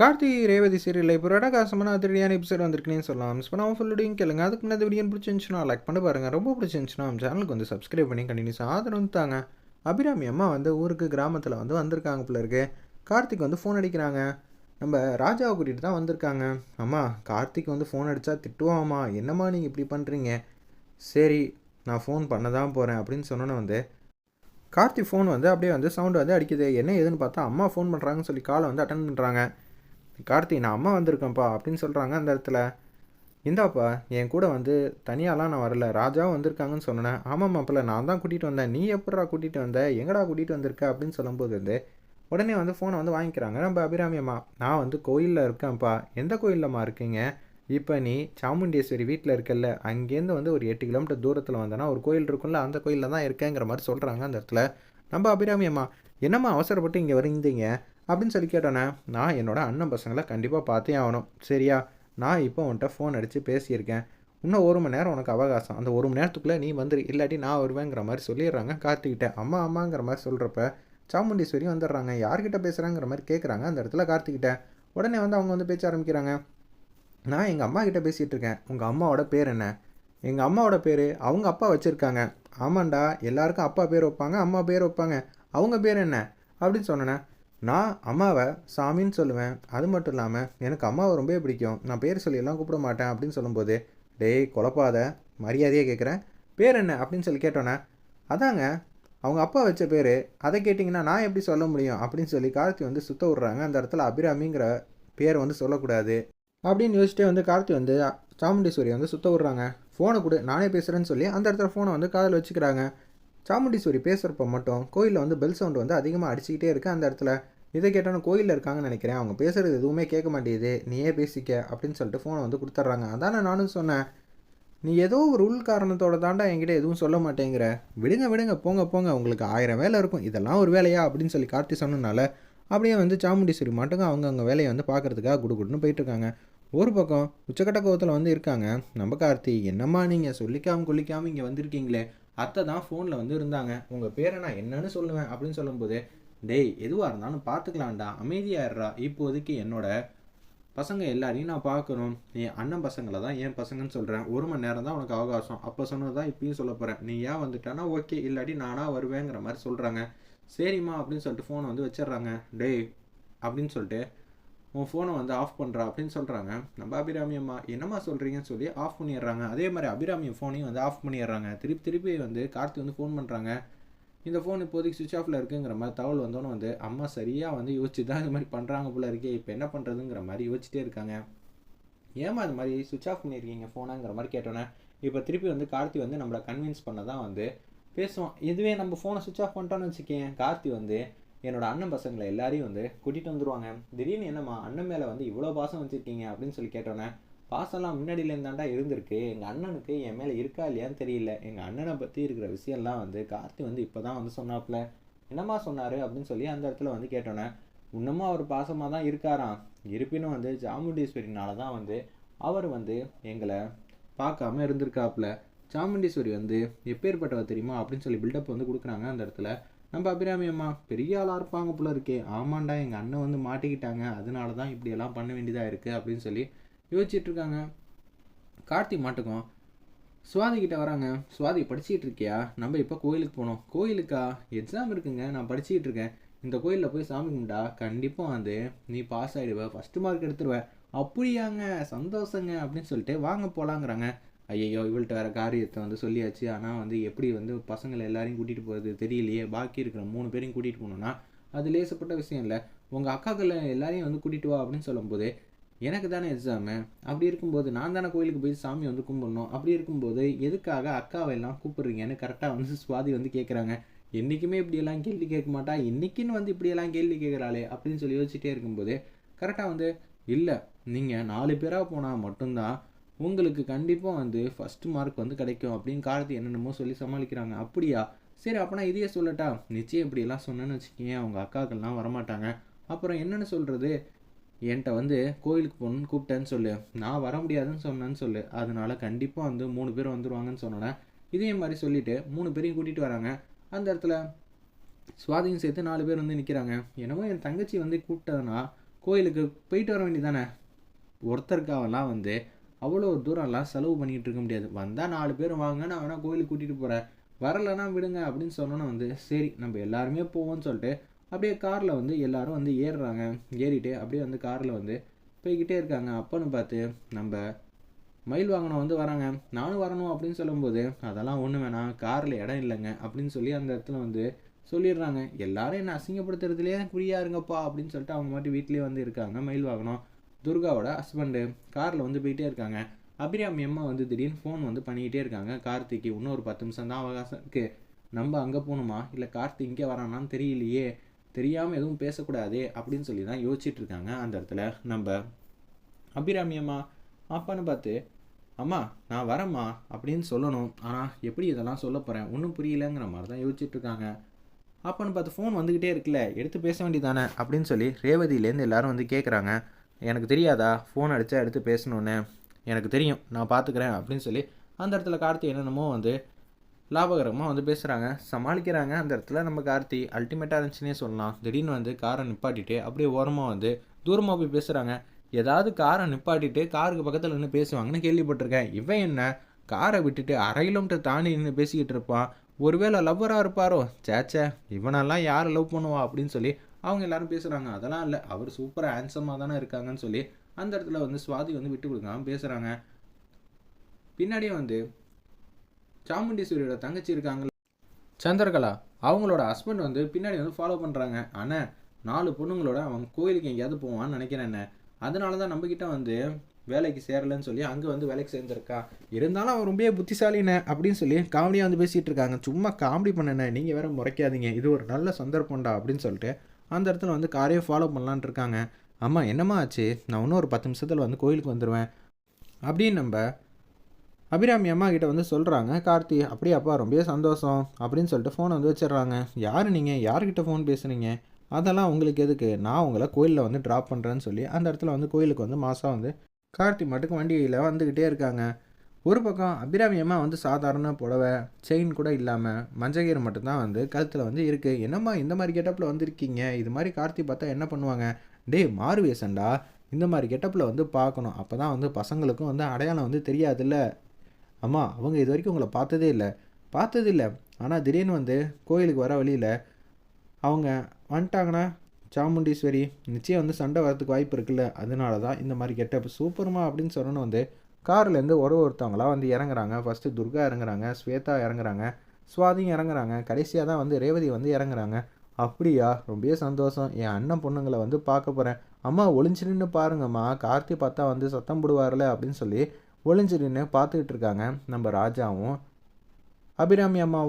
Karthi Revathi serial இப்போ ரடகாசமான அதிரடியான episode வந்திருக்குன்னு சொல்லலாம். மிஸ் பண்ணாமல் ஃபுல்லோடையும் கேளுங்க. அதுக்கு முன்னாடி வீடியோ பிடிச்சிருந்துச்சுன்னா லைக் பண்ணி பாருங்கள் ரொம்ப பிடிச்சிருந்துச்சுன்னா நம்ம சேனலுக்கு வந்து சப்ஸ்கிரைப் பண்ணி கண்டினியூஸ் ஆதரவு தாங்க. அபிராமி அம்மா வந்து ஊருக்கு கிராமத்தில் வந்து வந்திருக்காங்க போல இருக்கு. கார்த்திக் வந்து ஃபோன் அடிக்கிறாங்க. நம்ம ராஜாவை கூட்டிகிட்டு தான் வந்திருக்காங்க. அம்மா கார்த்திக் வந்து ஃபோன் அடித்தா திட்டுவாம்மா. என்னம்மா நீங்கள் இப்படி பண்ணுறீங்க சரி நான் ஃபோன் பண்ண தான் போகிறேன் அப்படின்னு சொன்னோன்னே வந்து கார்த்தி ஃபோன் வந்து அப்படியே வந்து சவுண்டு வந்து அடிக்குது. என்ன ஏதுன்னு பார்த்தா அம்மா ஃபோன் பண்ணுறாங்கன்னு சொல்லி காலை வந்து அட்டன் பண்ணுறாங்க கார்த்தி நான் அம்மா வந்திருக்கேன்ப்பா அப்படின்னு சொல்கிறாங்க அந்த இடத்துல. இந்தாப்பா என் கூட வந்து தனியாலாம் நான் வரல ராஜாவும் வந்திருக்காங்கன்னு சொன்னேன். ஆமாம் மாப்பிள்ள நான் தான் கூட்டிகிட்டு வந்தேன். நீ எப்படா கூட்டிகிட்டு வந்த? எங்கடா கூட்டிகிட்டு வந்திருக்க? அப்படின்னு சொல்லும்போது வந்து உடனே வந்து ஃபோனை வந்து வாங்கிக்கிறாங்க. நம்ம அபிராமி அம்மா நான் வந்து கோயிலில் இருக்கேன்ப்பா. எந்த கோயிலம்மா இருக்கீங்க? இப்போ நீ சாமுண்டீஸ்வரி வீட்டில் இருக்கல்ல. அங்கேருந்து வந்து ஒரு எட்டு கிலோமீட்டர் தூரத்தில் வந்தேன்னா ஒரு கோயில் இருக்கும்ல அந்த கோயிலில் தான் இருக்கேங்கிற மாதிரி சொல்கிறாங்க அந்த இடத்துல. நம்ம அபிராமி அம்மா என்னம்மா அவசரப்பட்டு இங்கே வரீங்க அப்படின்னு சொல்லி கேட்டோன்னே நான் என்னோடய அண்ணன் பசங்களை கண்டிப்பாக பார்த்தே ஆகணும். சரியா? நான் இப்போ உன்கிட்ட ஃபோன் அடித்து பேசியிருக்கேன். இன்னும் ஒரு மணி நேரம் உனக்கு அவகாசம். அந்த ஒரு மணி நேரத்துக்குள்ளே நீ வந்துரு. இல்லாட்டி நான் வருவேங்கிற மாதிரி சொல்லிடுறாங்க கார்த்திகிட்ட. அம்மா அம்மாங்கிற மாதிரி சொல்கிறப்ப சாமுண்டீஸ்வரி வந்துடுறாங்க. யார்கிட்ட பேசுகிறாங்கிற மாதிரி கேட்குறாங்க அந்த இடத்துல கார்த்திகிட்ட. உடனே வந்து அவங்க வந்து பேச ஆரம்பிக்கிறாங்க. நான் எங்கள் அம்மா கிட்டே பேசிகிட்டு இருக்கேன். உங்கள் அம்மாவோட பேர் என்ன? எங்கள் அம்மாவோட பேர் அவங்க அப்பா வச்சுருக்காங்க. ஆமாண்டா எல்லாருக்கும் அப்பா பேர் வைப்பாங்க அம்மா பேர் வைப்பாங்க. அவங்க பேர் என்ன? அப்படின்னு சொன்னேன் நான் அம்மாவை சாமின்னு சொல்லுவேன். அது மட்டும் இல்லாமல் எனக்கு அம்மாவை ரொம்ப பிடிக்கும். நான் பேர் சொல்லியெல்லாம் கூப்பிட மாட்டேன் அப்படின்னு சொல்லும்போது டேய் குழப்பாத. மரியாதையாக கேட்குறேன் பேர் என்ன? அப்படின்னு சொல்லி கேட்டோன்னே அதாங்க. அவங்க அப்பா வச்ச பேர். அதை கேட்டிங்கன்னா நான் எப்படி சொல்ல முடியும்? அப்படின்னு சொல்லி கார்த்தி வந்து சுத்த விட்றாங்க. அந்த இடத்துல அபிராமிங்கிற பேர் வந்து சொல்லக்கூடாது. அப்படின்னு யோசிச்சிட்டே வந்து கார்த்தி வந்து சாமுண்டீஸ்வரி வந்து சுத்த விட்றாங்க. ஃபோனை கொடு. நானே பேசுகிறேன்னு சொல்லி அந்த இடத்துல ஃபோனை வந்து காதில் வச்சுக்கிறாங்க. சாமுண்டீஸ்வரி பேசுகிறப்ப மட்டும் கோயிலில் வந்து பெல் சவுண்ட் வந்து அதிகமாக அடிச்சுக்கிட்டே இருக்குது அந்த இடத்துல. இதை கேட்டாலும் கோயிலில் இருக்காங்கன்னு நினைக்கிறேன். அவங்க பேசுகிறது எதுவுமே கேட்க மாட்டேங்குது. நீயே பேசிக்க அப்படின்னு சொல்லிட்டு ஃபோனை வந்து கொடுத்துட்றாங்க. அதானே நானும் சொன்னேன். நீ ஏதோ ஒரு உள் காரணத்தோட தாண்டா என்கிட்ட எதுவும் சொல்ல மாட்டேங்கிற. விடுங்க விடுங்க போங்க போங்க. உங்களுக்கு ஆயிரம் வேலை இருக்கும். இதெல்லாம் ஒரு வேலையா அப்படின்னு சொல்லி கார்த்தி சொன்னனால அப்படியே வந்து சாமுண்டீஸ்வரி மட்டும் அவங்க அவங்க வேலையை வந்து பார்க்குறதுக்காக குடுகுடுன்னு போயிட்டுருக்காங்க. ஒரு பக்கம் உச்சக்கட்ட கோவத்தில் வந்து இருக்காங்க. நம்ம கார்த்தி என்னம்மா நீங்கள் சொல்லிக்காமல் கொல்லிக்காமல் இங்கே வந்திருக்கீங்களே? அத்தை தான் ஃபோனில் வந்து இருந்தாங்க. உங்கள் பேரை நான் என்னன்னு சொல்லுவேன் அப்படின்னு சொல்லும்போது டேய் எதுவாக இருந்தாலும் பார்த்துக்கலாம்டா. அமைதியாயிடுறா இப்போதைக்கு என்னோட பசங்க எல்லாரையும் நான் பார்க்கணும். நீ அண்ணன் பசங்களை தான் என் பசங்கன்னு சொல்கிறேன் ஒரு மணி நேரம் தான் உனக்கு அவகாசம். அப்போ சொன்னது தான் இப்பயும் சொல்ல போகிறேன் நீ ஏன் வந்துட்டானா ஓகே இல்லாட்டி நானாக வருவேங்கிற மாதிரி சொல்கிறாங்க சரிம்மா அப்படின்னு சொல்லிட்டு ஃபோனை வந்து வச்சிடுறாங்க. டேய் அப்படின்னு சொல்லிட்டு உன் ஃபோனை வந்து ஆஃப் பண்ணுறா அப்படின்னு சொல்கிறாங்க நம்ம அபிராமி அம்மா என்னம்மா சொல்கிறீங்கன்னு சொல்லி ஆஃப் பண்ணிடுறாங்க. அதே மாதிரி அபிராமி ஃபோனையும் வந்து ஆஃப் பண்ணிடுறாங்க. திருப்பி திருப்பி வந்து கார்த்தி வந்து ஃபோன் பண்ணுறாங்க இந்த ஃபோன் இப்போதைக்கு சுவிச் ஆஃபில் இருக்குங்கிற மாதிரி தகவல் வந்தோன்னே வந்து அம்மா சரியாக வந்து யோசிச்சு தான் இது மாதிரி பண்ணுறாங்க போல இருக்கே. இப்போ என்ன பண்ணுறதுங்கிற மாதிரி யோசிச்சிட்டே இருக்காங்க. ஏமா இது மாதிரி சுவிச் ஆஃப் பண்ணியிருக்கீங்க ஃபோனாங்கிற மாதிரி கேட்டோன்னே இப்போ திருப்பி வந்து கார்த்தி வந்து நம்மளை கன்வின்ஸ் பண்ண தான் வந்து பேசுவோம் இதுவே நம்ம ஃபோனை சுவிச் ஆஃப் பண்ணிட்டோன்னு வச்சுக்கேன். கார்த்தி வந்து என்னோட அண்ணன் பசங்களை எல்லாரையும் வந்து கூட்டிகிட்டு வந்துருவாங்க. திடீர்னு என்னம்மா அண்ணன் மேலே வந்து இவ்வளோ பாசம் வச்சுருக்கீங்க அப்படின்னு சொல்லி கேட்டோன்னே பாசம்லாம் முன்னாடியிலேருந்தாண்டா இருந்திருக்கு. எங்கள் அண்ணனுக்கு என் மேலே இருக்கா இல்லையான்னு தெரியல. எங்கள் அண்ணனை பற்றி இருக்கிற விஷயம்லாம் வந்து கார்த்தி வந்து இப்போ தான் வந்து சொன்னாப்புல. என்னம்மா சொன்னார்? அப்படின்னு சொல்லி அந்த இடத்துல வந்து கேட்டோன்னே இன்னமும் அவர் பாசமாக தான் இருக்காராம். இருப்பினும் வந்து சாமுண்டீஸ்வரினால தான் வந்து அவர் வந்து எங்களை பார்க்காம இருந்திருக்காப்புல. சாமுண்டீஸ்வரி வந்து எப்பேற்பட்டவர் தெரியுமா? அப்படின்னு சொல்லி பில்டப் வந்து கொடுக்குறாங்க அந்த இடத்துல. நம்ம அபிராமி அம்மா பெரிய ஆளாக இருப்பாங்க போல இருக்கே. ஆமாண்டா எங்கள் அண்ணன் வந்து மாட்டிக்கிட்டாங்க. அதனால தான் இப்படியெல்லாம் பண்ண வேண்டியதாக இருக்குது அப்படின்னு சொல்லி யோசிச்சுட்டு இருக்காங்க. கார்த்தி மாட்டுக்கும் சுவாதி கிட்ட வராங்க. சுவாதி படிச்சுக்கிட்டு இருக்கியா? நம்ம இப்போ கோயிலுக்கு போனோம். கோயிலுக்கா? எக்ஸாம் இருக்குங்க. நான் படிச்சுக்கிட்டு இருக்கேன். இந்த கோயிலில் போய் சாமி கும்பிட்டா கண்டிப்பாக வந்து நீ பாஸ் ஆகிடுவ ஃபஸ்ட்டு மார்க் எடுத்துருவ. அப்படியாங்க. சந்தோஷங்க அப்படின்னு சொல்லிட்டு வாங்க போகலாங்கிறாங்க ஐயையோ இவள்கிட்ட வேறு காரியத்தை வந்து சொல்லியாச்சு. ஆனால் வந்து எப்படி வந்து பசங்களை எல்லாரையும் கூட்டிகிட்டு போகிறது தெரியலையே. பாக்கி இருக்கிற மூணு பேரையும் கூட்டிகிட்டு போகணுன்னா அது லேசப்பட்ட விஷயம் இல்லை. உங்கள் அக்காக்களை எல்லாரையும் வந்து கூட்டிகிட்டு வா அப்படின்னு சொல்லும்போது எனக்கு தானே எக்ஸாமு அப்படி இருக்கும்போது நான் தானே கோயிலுக்கு போய் சாமி வந்து கும்பிடணும். அப்படி இருக்கும்போது எதுக்காக அக்காவை எல்லாம் கூப்பிட்றீங்கன்னு கரெக்டாக வந்து சுவாதி வந்து கேட்குறாங்க என்றைக்குமே இப்படியெல்லாம் கேள்வி கேட்க மாட்டா. இன்றைக்கின்னு வந்து இப்படியெல்லாம் கேள்வி கேட்குறாளே அப்படின்னு சொல்லி யோசிச்சுட்டே இருக்கும்போது கரெக்டாக வந்து இல்லை நீங்கள் நாலு பேராக போனால் மட்டும்தான் உங்களுக்கு கண்டிப்பாக வந்து ஃபஸ்ட்டு மார்க் வந்து கிடைக்கும் அப்படின்னு காலத்து என்னென்னமோ சொல்லி சமாளிக்கிறாங்க. அப்படியா? சரி அப்போனா இதையே சொல்லட்டா? நிச்சயம் இப்படியெல்லாம் சொன்னேன்னு வச்சுக்கோங்க அவங்க அக்காக்கள்லாம் வரமாட்டாங்க. அப்புறம் என்னென்னு சொல்கிறது என்கிட்ட வந்து கோயிலுக்கு போகணுன்னு கூப்பிட்டேன்னு சொல்லு. நான் வர முடியாதுன்னு சொன்னேன்னு சொல்லு. அதனால கண்டிப்பாக வந்து மூணு பேர் வந்துடுவாங்கன்னு சொன்னேன் இதே மாதிரி சொல்லிவிட்டு மூணு பேரையும் கூட்டிகிட்டு வராங்க. அந்த இடத்துல சுவாதியும் சேர்த்து நாலு பேர் வந்து நிற்கிறாங்க என்னமோ என் தங்கச்சி வந்து கூப்பிட்டதுன்னா கோயிலுக்கு போயிட்டு வர வேண்டியதானே ஒருத்தருக்காவெல்லாம் வந்து அவ்வளோ தூரம்லாம் செலவு பண்ணிகிட்டு இருக்க முடியாது. வந்தால் நாலு பேர் வாங்க நான் வேணால் கோயிலுக்கு கூட்டிகிட்டு போகிறேன் வரலைன்னா விடுங்க அப்படின்னு சொன்னோன்னா வந்து சரி நம்ம எல்லாருமே போவோம்னு சொல்லிட்டு அப்படியே காரில் வந்து எல்லாரும் வந்து ஏறுறாங்க. ஏறிட்டு அப்படியே வந்து காரில் வந்து போய்கிட்டே இருக்காங்க. அப்போன்னு பார்த்து நம்ம மயில் வாகனம் வந்து வராங்க. நானும் வரணும் அப்படின்னு சொல்லும்போது அதெல்லாம் ஒன்று வேணாம். காரில் இடம் இல்லைங்க. அப்படின்னு சொல்லி அந்த இடத்துல வந்து சொல்லிடுறாங்க. எல்லாரும் என்ன அசிங்கப்படுத்துறதுலேயே குறியா இருங்கப்பா அப்படின்னு சொல்லிட்டு அவங்க மட்டும் வீட்லேயே வந்து இருக்காங்க மயில் வாகனம். துர்காவோட ஹஸ்பண்டு காரில் வந்து போயிட்டே இருக்காங்க. அபிராமி அம்மா வந்து திடீர்னு ஃபோன் வந்து பண்ணிக்கிட்டே இருக்காங்க. கார்த்திக்கு இன்னும் ஒரு பத்து நிமிஷம் தான் அவகாசம் இருக்குது நம்ம அங்கே போகணுமா? இல்லை கார்த்திக் இங்கே வரானான்னு தெரியலையே. தெரியாமல் எதுவும் பேசக்கூடாதே அப்படின்னு சொல்லி தான் யோசிச்சுட்டு இருக்காங்க அந்த இடத்துல நம்ம அபிராமி அம்மா. அப்பான்னு பார்த்து அம்மா நான் வரேம்மா அப்படின்னு சொல்லணும். ஆனால் எப்படி இதெல்லாம் சொல்ல போகிறேன் ஒன்றும் புரியலங்கிற மாதிரி தான் யோசிச்சுட்டு இருக்காங்க. அப்போன்னு பார்த்து ஃபோன் வந்துக்கிட்டே இருக்குல்ல. எடுத்து பேச வேண்டியதானே? அப்படின்னு சொல்லி ரேவதியிலேருந்து எல்லாரும் வந்து கேட்குறாங்க எனக்கு தெரியாதா? ஃபோன் அடித்தா எடுத்து பேசணுன்னு எனக்கு தெரியும். நான் பார்த்துக்கிறேன் அப்படின்னு சொல்லி அந்த இடத்துல கார்த்தி என்னென்னமோ வந்து லாபகரமாக வந்து பேசுகிறாங்க சமாளிக்கிறாங்க அந்த இடத்துல நம்ம கார்த்தி. அல்டிமேட்டாக இருந்துச்சுன்னே சொல்லலாம். திடீர்னு வந்து காரை நிப்பாட்டிட்டு அப்படியே ஓரமாக வந்து தூரமாக போய் பேசுகிறாங்க ஏதாவது காரை நிப்பாட்டிட்டு காருக்கு பக்கத்தில் நின்று பேசுவாங்கன்னு கேள்விப்பட்டிருக்கேன். இவன் என்ன? காரை விட்டுட்டு அரை கிலோமீட்டர் தாண்டி நின்று பேசிக்கிட்டு இருப்பான். ஒருவேளை லவ்வராக இருப்பாரோ? சேச்சே இவனெல்லாம் யார் லவ் பண்ணுவா அப்படின்னு சொல்லி அவங்க எல்லாரும் பேசுகிறாங்க அதெல்லாம் இல்லை. அவர் சூப்பராக ஹேண்ட்ஸமாக தானே இருக்காங்கன்னு சொல்லி அந்த இடத்துல வந்து சுவாதி வந்து விட்டு கொடுக்காம பேசுகிறாங்க பின்னாடியே வந்து சாமுண்டீஸ்வரியோட தங்கச்சி இருக்காங்கள சந்திரகலா அவங்களோட ஹஸ்பண்ட் வந்து பின்னாடி வந்து ஃபாலோ பண்ணுறாங்க ஆனால் நாலு பொண்ணுங்களோட அவன் கோயிலுக்கு எங்கேயாவது போவான்னு நினைக்கிறேன்னு அதனால தான் நம்மக்கிட்ட வந்து வேலைக்கு சேரலைன்னு சொல்லி அங்கே வந்து வேலைக்கு சேர்ந்துருக்கா. இருந்தாலும் அவன் ரொம்ப புத்திசாலினே அப்படின்னு சொல்லி காமெடியாக வந்து பேசிகிட்டு இருக்காங்க. சும்மா காமெடி பண்ணனே நீங்கள் வேற முறைக்காதீங்க. இது ஒரு நல்ல சந்தர்ப்பம்டா அப்படின்னு சொல்லிட்டு அந்த இடத்துல வந்து காரையே ஃபாலோ பண்ணலான்ட்டு இருக்காங்க. அம்மா என்னம்மா ஆச்சு? நான் இன்னும் ஒரு பத்து நிமிஷத்தில் வந்து கோயிலுக்கு வந்துடுவேன் அப்படின்னு நம்ம அபிராமி அம்மா கிட்ட வந்து சொல்கிறாங்க கார்த்தி அப்படியே அப்பா ரொம்ப சந்தோஷம் அப்படின்னு சொல்லிட்டு ஃபோனை வந்து வச்சிடுறாங்க. யார் நீங்கள் யார்கிட்ட ஃபோன் பேசுகிறீங்க அதெல்லாம் உங்களுக்கு எதுக்கு? நான் உங்களை கோயிலில் வந்து ட்ராப் பண்ணுறேன்னு சொல்லி அந்த இடத்துல வந்து கோயிலுக்கு வந்து மாதம் வந்து கார்த்தி மட்டுக்கு வண்டியில் வந்துக்கிட்டே இருக்காங்க. ஒரு பக்கம் அபிராமியமாக வந்து சாதாரண புடவை செயின் கூட இல்லாமல் மஞ்சகீரை மட்டும்தான் வந்து கழுத்தில் வந்து இருக்குது என்னம்மா இந்த மாதிரி கெட்டப்பில் வந்திருக்கீங்க? இது மாதிரி கார்த்தி பார்த்தா என்ன பண்ணுவாங்க? டேய் மாறு வேஷண்டா இந்த மாதிரி கெட்டப்பில் வந்து பார்க்கணும். அப்போ தான் வந்து பசங்களுக்கும் வந்து அடையாளம் வந்து தெரியாதுல்ல. அம்மா அவங்க இது வரைக்கும் உங்களை பார்த்ததே இல்லை. பார்த்தது இல்லை. ஆனால் திடீர்னு வந்து கோயிலுக்கு வர வழியில் அவங்க வந்துட்டாங்கன்னா சாமுண்டீஸ்வரி நிச்சயம் வந்து சண்டை வரதுக்கு வாய்ப்பு இருக்குல்ல. அதனால தான் இந்த மாதிரி கெட்டப் சூப்பர்மா அப்படின்னு சொன்னோன்னு வந்து கார்லேருந்து ஒரு ஒருத்தவங்களாம் வந்து இறங்குறாங்க. ஃபஸ்ட்டு துர்கா இறங்குறாங்க ஸ்வேதா இறங்குறாங்க சுவாதியும் இறங்குறாங்க கடைசியாக தான் வந்து ரேவதி வந்து இறங்குறாங்க. அப்படியா? ரொம்பவே சந்தோஷம். என் அண்ணன் பொண்ணுங்களை வந்து பார்க்க போகிறேன் அம்மா ஒளிஞ்சு நின்று பாருங்கம்மா. கார்த்தி பார்த்தா வந்து சத்தம் போடுவார்ல அப்படின்னு சொல்லி ஒளிஞ்சு நின்று பார்த்துக்கிட்டு இருக்காங்க நம்ம ராஜாவும் அபிராமி அம்மாவும்.